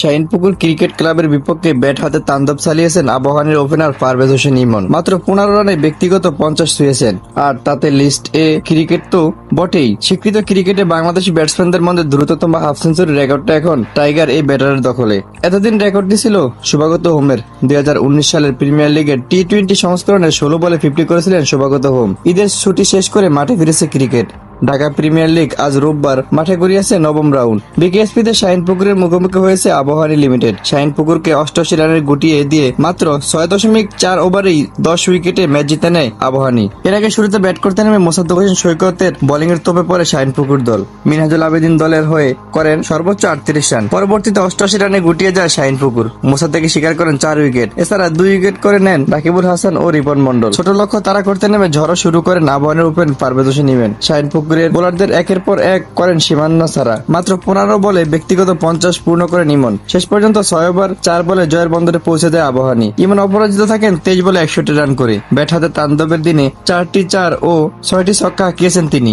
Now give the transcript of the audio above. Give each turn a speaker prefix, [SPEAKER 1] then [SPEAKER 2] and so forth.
[SPEAKER 1] Shahinpukur cricket ক্লাবের বিপক্ষে bat হাতে তাণ্ডব চালিয়েছেন আবহানের ওপেনার পারভেজ হোসেন ইমন। মাত্র পনেরো রানে ব্যক্তিগত পঞ্চাশ ছুঁয়েছেন। আর তাতে লিস্ট এ ক্রিকেট তো বটেই। স্বীকৃত ক্রিকেটে বাংলাদেশি ব্যাটসম্যানদের মধ্যে দ্রুততম হাফ সেঞ্চুরি রেকর্ডটা এখন টাইগার এই ব্যাটারের দখলে। এতদিন রেকর্ডটি ছিল শুভাগত হোমের। দুই হাজার উনিশ সালের প্রিমিয়ার লিগের টি টোয়েন্টি সংস্করণে ষোলো বলে ফিফটি করেছিলেন শুভাগত হোম। ঈদের ছুটি শেষ করে মাঠে ফিরেছে ক্রিকেট। ঢাকা প্রিমিয়ার লিগ আজ রোববার মাঠে গড়িয়েছে নবম রাউন্ড। বিকেএসপিতে শাহিনপুকুরের মুখোমুখি হয়েছে আবহানী লিমিটেড। শাহিনপুকুরকে অষ্টআশি রানের গুটিয়ে দিয়ে মাত্র ছয় দশমিক চার ওভারেই দশ উইকেটে ম্যাচ জিতে নেয় আবহানী এর আগে শুরুতে ব্যাট করতে নেমে মোসাদ্দক হোসেন সৈকতের বোলিং এর তোপে পড়ে শাহিনপুকুর দল। মিনহাজুল আবেদিন দলের হয়ে করেন সর্বোচ্চ আটত্রিশ রান। পরবর্তীতে অষ্টআশি রানে গুটিয়ে যায় শাহিনপুকুর মোসাদ্দেকে শিকার করেন চার উইকেট। এছাড়া দুই উইকেট করে নেন রাকিবুল হাসান ও রিপন মন্ডল ছোট লক্ষ্য তারা করতে নেমে ঝড়ো শুরু করেন আবহানের ওপেন পারভেজ হোসেন ইমেন শাহিনপুকুরের বোলারদের একের পর এক করেন সীমান্না ছাড়া। মাত্র পনেরো বলে ব্যক্তিগত পঞ্চাশ পূর্ণ করেন ইমন শেষ পর্যন্ত ছয় ওভার, চার বলে জয়ের বন্দরে পৌঁছে দেয় আবহানি ইমন অপরাজিত থাকেন তেইশ বলে একষট্টি রান করে। ব্যাট হাতে তাণ্ডবের দিনে চারটি চার ও ছয়টি ছক্কা হাঁকিয়েছেন তিনি।